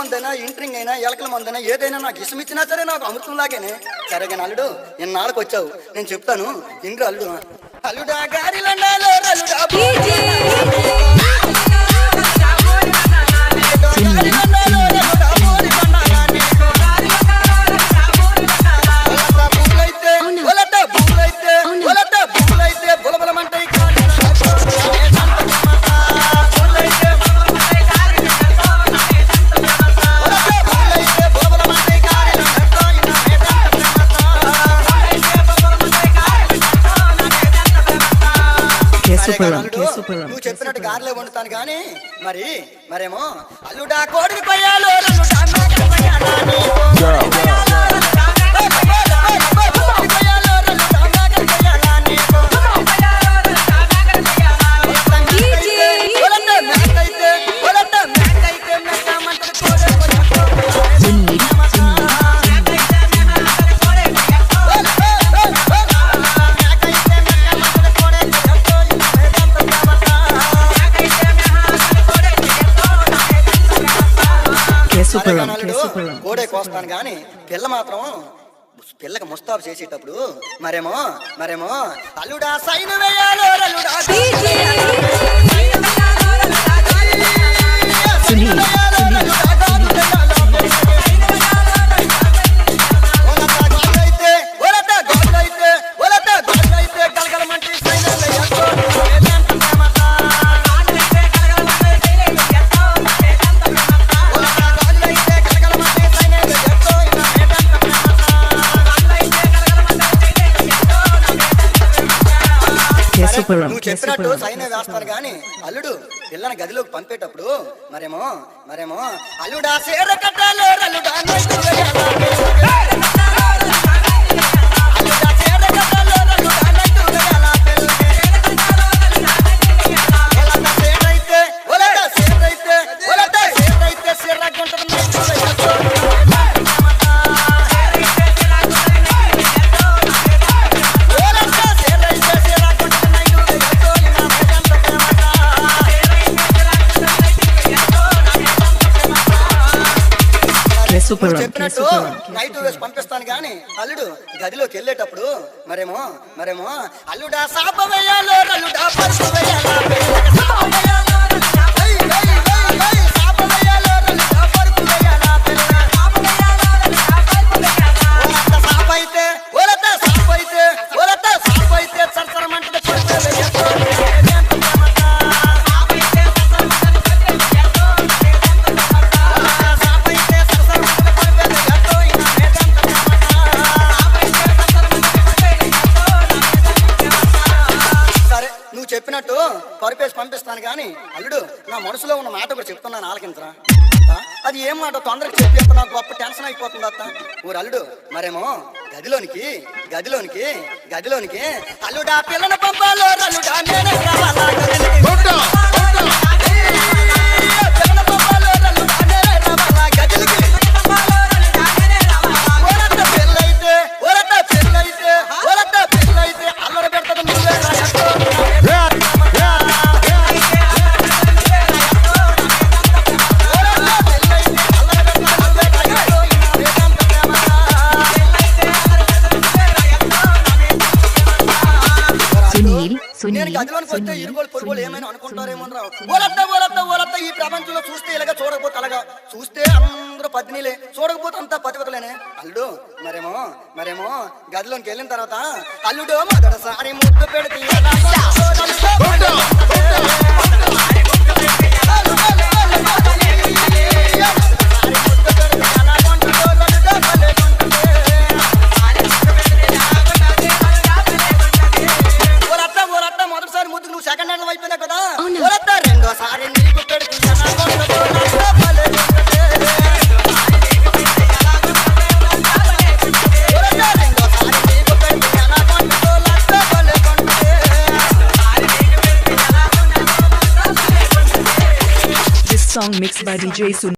మందైనా ఇంట్రింగ్ అయినా ఎలకల మందైనా ఏదైనా నాకు ఇష్టం ఇచ్చినా సరే నాకు అమృతం లాగానే సరే అల్లుడు నేను నాళ్ళకి వచ్చావు నేను చెప్తాను ఇంద్రు అల్లుడు. అల్లుడా గారిలో నువ్వు చెప్పినట్టు గారెలే వండుతాను కానీ మరి మరేమో అల్లుడా కోడిని కొయ్యాలో. కోడే కోస్తాను కానీ పిల్ల మాత్రం పిల్లకి ముస్తాబు చేసేటప్పుడు మరేమో మరేమో అల్లుడా సైన్ వేయాలో అల్లుడా నువ్వు చెప్పినట్టు సైన్ వేస్తాను కానీ అల్లుడు పిల్లని గదిలోకి పంపేటప్పుడు మరేమో మరేమో అల్లుడా సేర కట్టాలో? అల్లుడా చెప్పినట్టు నైట్ వేసి పంపిస్తాను కానీ అల్లుడు గదిలోకి వెళ్ళేటప్పుడు మరేమో మరేమో అల్లుడా సాప వేయాలో అల్లుడా వేయాలా చెప్పినట్టు పరిపేసి పంపిస్తాను కానీ అల్లుడు నా మనసులో ఉన్న మాట కూడా చెప్తున్నాను ఆలకించరా? అది ఏం మాట? తొందరగా చెప్పేస్తా నాకు గొప్ప టెన్షన్ అయిపోతుంది అత్త. ఊరు అల్లుడు మరేమో గదిలోనికి గదిలోనికి గదిలోనికి అల్లుడా పిల్లని పంపాలో అల్లుడా నేనే రావాలా? నేను గదిలోనికి వస్తే సునీల్ ఇరుగోలు పొరుగులు ఏమైనా అనుకుంటారేమో ఓలత్త ఓలత్త ఓలత్త ఈ ప్రపంచంలో చూస్తే ఇలాగ చూడకపోతే అలాగా. చూస్తే అందరూ పద్మినిలే చూడకపోతే అంతా పతివతలేనే అల్లుడు మరేమో మరేమో గదిలోకి వెళ్ళిన తర్వాత అల్లుడు మొదటిసారి ముద్దు పెడితే song mixed by DJ Sunil